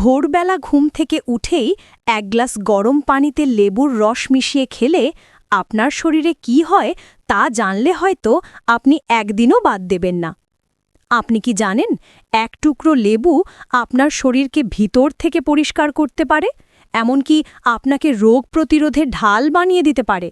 ভোরবেলা ঘুম থেকে উঠেই এক গ্লাস গরম পানিতে লেবুর রস মিশিয়ে খেলে আপনার শরীরে কি হয় তা জানলে হয়তো আপনি একদিনও বাদ দেবেন না। আপনি কি জানেন, এক টুকরো লেবু আপনার শরীরকে ভিতর থেকে পরিষ্কার করতে পারে? এমনকি আপনাকে রোগ প্রতিরোধে ঢাল বানিয়ে দিতে পারে।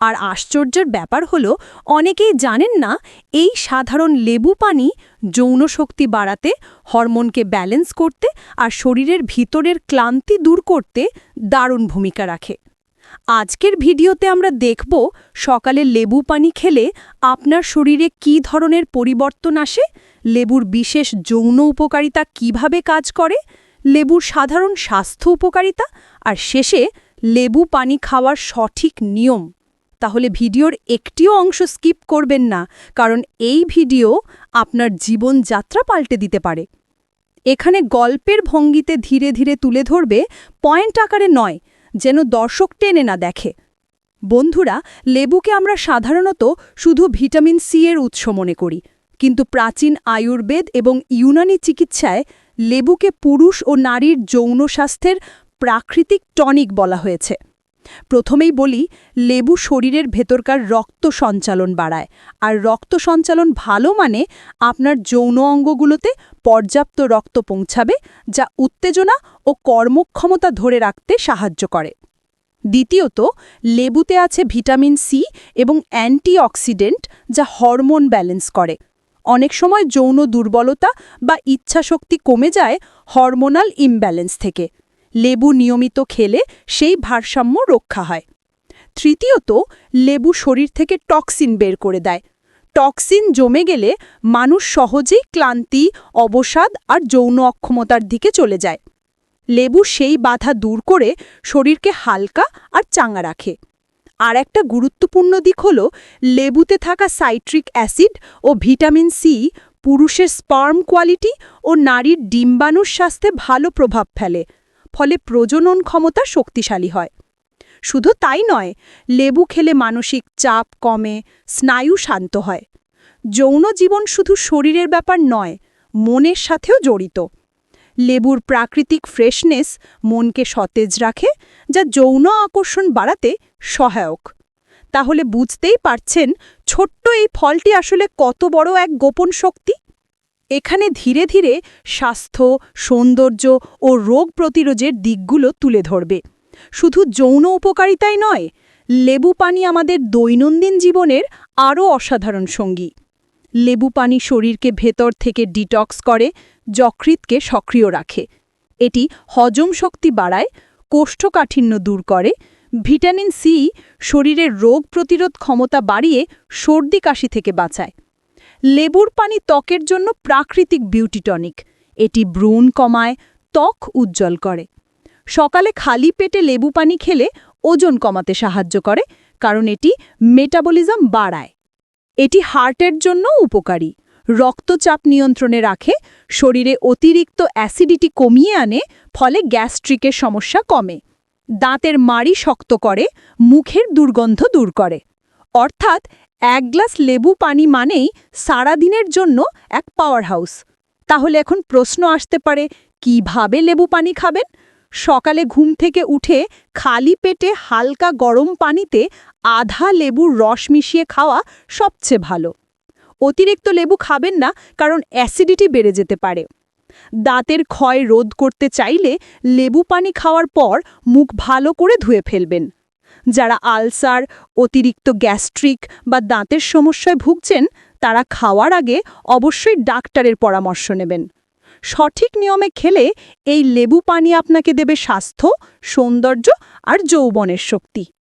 আর আশ্চর্যের ব্যাপার হলো, অনেকেই জানেন না, এই সাধারণ লেবু পানি যৌন শক্তি বাড়াতে, হরমোনকে ব্যালেন্স করতে আর শরীরের ভিতরের ক্লান্তি দূর করতে দারুণ ভূমিকা রাখে। আজকের ভিডিওতে আমরা দেখব, সকালে লেবু পানি খেলে আপনার শরীরে কী ধরনের পরিবর্তন আসে, লেবুর বিশেষ যৌন উপকারিতা কীভাবে কাজ করে, লেবুর সাধারণ স্বাস্থ্য উপকারিতা, আর শেষে লেবু পানি খাওয়ার সঠিক নিয়ম। তাহলে ভিডিওর একটিও অংশ স্কিপ করবেন না, কারণ এই ভিডিও আপনার জীবনযাত্রা পাল্টে দিতে পারে। এখানে গল্পের ভঙ্গিতে ধীরে ধীরে তুলে ধরবে পয়েন্ট আকারে নয়, যেন দর্শক টেনে না দেখে। বন্ধুরা, লেবুকে আমরা সাধারণত শুধু ভিটামিন সি এর উৎস মনে করি, কিন্তু প্রাচীন আয়ুর্বেদ এবং ইউনানি চিকিৎসায় লেবুকে পুরুষ ও নারীর যৌন স্বাস্থ্যের প্রাকৃতিক টনিক বলা হয়েছে। প্রথমেই বলি, লেবু শরীরের ভেতরকার রক্ত সঞ্চালন বাড়ায়। আর রক্ত সঞ্চালন ভালো মানে আপনার যৌন অঙ্গগুলোতে পর্যাপ্ত রক্ত পৌঁছাবে, যা উত্তেজনা ও কর্মক্ষমতা ধরে রাখতে সাহায্য করে। দ্বিতীয়ত, লেবুতে আছে ভিটামিন সি এবং অ্যান্টিঅক্সিডেন্ট যা হরমোন ব্যালেন্স করে। অনেক সময় যৌন দুর্বলতা বা ইচ্ছাশক্তি কমে যায় হরমোনাল ইমব্যালেন্স থেকে। লেবু নিয়মিত খেলে সেই ভারসাম্য রক্ষা হয়। তৃতীয়ত, লেবু শরীর থেকে টক্সিন বের করে দেয়। টক্সিন জমে গেলে মানুষ সহজেই ক্লান্তি, অবসাদ আর যৌন অক্ষমতার দিকে চলে যায়। লেবু সেই বাধা দূর করে শরীরকে হালকা আর চাঙা রাখে। আর একটা গুরুত্বপূর্ণ দিক হল, লেবুতে থাকা সাইট্রিক অ্যাসিড ও ভিটামিন সি পুরুষের স্পার্ম কোয়ালিটি ও নারীর ডিম্বাণুর স্বাস্থ্যে ভালো প্রভাব ফেলে। ফলে প্রজনন ক্ষমতা শক্তিশালী হয়। শুধু তাই নয়, লেবু খেলে মানসিক চাপ কমে, স্নায়ু শান্ত হয়। যৌন জীবন শুধু শরীরের ব্যাপার নয়, মনের সাথেও জড়িত। লেবুর প্রাকৃতিক ফ্রেশনেস মনকে সতেজ রাখে, যা যৌন আকর্ষণ বাড়াতে সহায়ক। তাহলে বুঝতেই পারছেন, ছোট্ট এই ফলটি আসলে কত বড় এক গোপন শক্তি? এখানে ধীরে ধীরে স্বাস্থ্য, সৌন্দর্য ও রোগ প্রতিরোধের দিকগুলো তুলে ধরবে। শুধু যৌন উপকারিতাই নয়, লেবু পানি আমাদের দৈনন্দিন জীবনের আরও অসাধারণ সঙ্গী। লেবু পানি শরীরকে ভেতর থেকে ডিটক্স করে যকৃতকে সক্রিয় রাখে। এটি হজম শক্তি বাড়ায়, কোষ্ঠকাঠিন্য দূর করে, ভিটামিন সি শরীরের রোগ প্রতিরোধ ক্ষমতা বাড়িয়ে সর্দি কাশি থেকে বাঁচায়। লেবুর পানি ত্বকের জন্য প্রাকৃতিক বিউটি টনিক। এটি ব্রণ কমায়, ত্বক উজ্জ্বল করে। সকালে খালি পেটে লেবু পানি খেলে ওজন কমাতে সাহায্য করে, কারণ এটি মেটাবলিজম বাড়ায়। এটি হার্টের জন্য উপকারী। রক্তচাপ নিয়ন্ত্রণে রাখে, শরীরে অতিরিক্ত অ্যাসিডিটি কমিয়ে আনে, ফলে গ্যাস্ট্রিকের সমস্যা কমে। দাঁতের মাড়ি শক্ত করে, মুখের দুর্গন্ধ দূর করে। অর্থাৎ এক গ্লাস লেবু পানি মানেই সারাদিনের জন্য এক পাওয়ার হাউস তাহলে এখন প্রশ্ন আসতে পারে, কীভাবে লেবু পানি খাবেন? সকালে ঘুম থেকে উঠে খালি পেটে হালকা গরম পানিতে আধা লেবুর রস মিশিয়ে খাওয়া সবচেয়ে ভালো। অতিরিক্ত লেবু খাবেন না, কারণ অ্যাসিডিটি বেড়ে যেতে পারে। দাঁতের ক্ষয় রোধ করতে চাইলে লেবু পানি খাওয়ার পর মুখ ভালো করে ধুয়ে ফেলবেন। যারা আলসার, অতিরিক্ত গ্যাস্ট্রিক বা দাঁতের সমস্যায় ভুগছেন, তারা খাওয়ার আগে অবশ্যই ডাক্তারের পরামর্শ নেবেন। সঠিক নিয়মে খেলে এই লেবু পানি আপনাকে দেবে স্বাস্থ্য, সৌন্দর্য আর যৌবনের শক্তি।